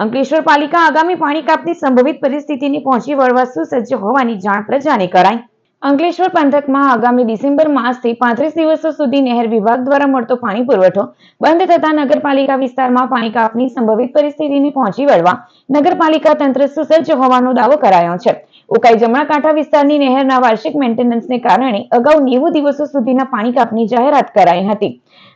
અંકલેશ્વર પાલિકા આગામી પાણી કાપની સંભવિત પરિસ્થિતિની પહોંચી વળવા સુસજ્જ હોવાની જાણ પ્રજાને કરાઈ. અંકલેશ્વર પંથકમાં આગામી ડિસેમ્બર માસથી પાંત્રીસ દિવસો સુધી નહેર વિભાગ દ્વારા મળતો પાણી પુરવઠો બંધ થતા નગરપાલિકા વિસ્તારમાં પાણી કાપની સંભવિત પરિસ્થિતિની પહોંચી વળવા નગરપાલિકા તંત્ર સુસજ્જ હોવાનો દાવો કરાયો છે. ઉકાઈ જમણા કાંઠા વિસ્તારની નહેરના વાર્ષિક મેન્ટેનન્સને કારણે અગાઉ નેવું દિવસો સુધીના પાણી કાપની જાહેરાત કરાઈ હતી.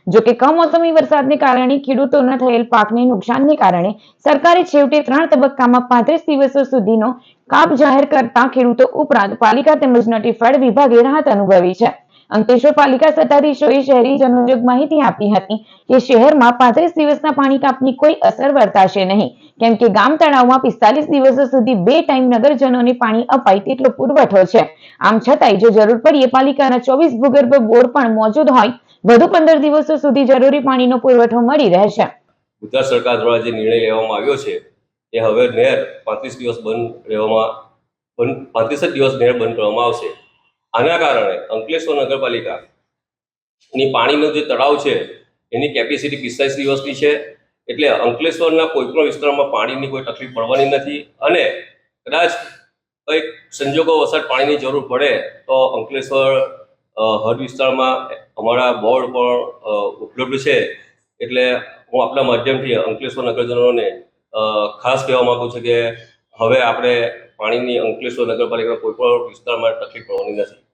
જો કે કમોસમી વરસાદને કારણે ખેડૂતોના થયેલ પાકને નુકસાનને કારણે સરકારે છેવટે ત્રણ તબક્કામાં પાંત્રીસ દિવસો સુધીનો કાપ જાહેર કરતા ખેડૂતો ઉપરાંત પાલિકા તેમજ નોટિફાઈડ વિભાગે રાહત અનુભવી છે. અંકલેશ્વર પાલિકા સત્તાધીશોએ શહેરીજનોને માહિતી આપી હતી કે શહેરમાં પાંત્રીસ દિવસના પાણી કાપની કોઈ અસર વર્તાશે નહીં. કેમ કે ગામ તળાવમાં પિસ્તાલીસ દિવસો સુધી બે ટાઈમ નગરજનોને પાણી અપાય તેટલો પુરવઠો છે. આમ છતાંય જો જરૂર પડીએ પાલિકાના ચોવીસ ભૂગર્ભ બોર પણ મોજૂદ હોય, વધુ પંદર દિવસો સુધી જરૂરી પાણીનો પુરવઠો મળી રહેશે. ગુજરાત સરકાર દ્વારા જે નિર્ણય લેવામાં આવ્યો છે, એ હવે નહેર પાંત્રીસ દિવસ બંધ રહેવામાં પાંત્રીસ જ દિવસ નહેર બંધ કરવામાં આવશે. આના કારણે અંકલેશ્વર નગરપાલિકા ની પાણીનો જે તળાવ છે, એની કેપેસિટી પિસ્તાલીસ દિવસની છે. એટલે અંકલેશ્વરના કોઈ પણ વિસ્તારમાં પાણીની કોઈ તકલીફ પડવાની નથી અને કદાચ કંઈક સંજોગો વસર પાણીની જરૂર પડે તો અંકલેશ્વર હદ વિસ્તારમાં અમારા બોર્ડ પણ ઉપલબ્ધ છે. એટલે હું આપણા માધ્યમથી અંકલેશ્વર નગરજનોને ખાસ કહેવા માગું છું કે હવે આપણે પાણીની અંકલેશ્વર નગરપાલિકાના કોઈ પણ વિસ્તારમાં તકલીફ પડવાની નથી.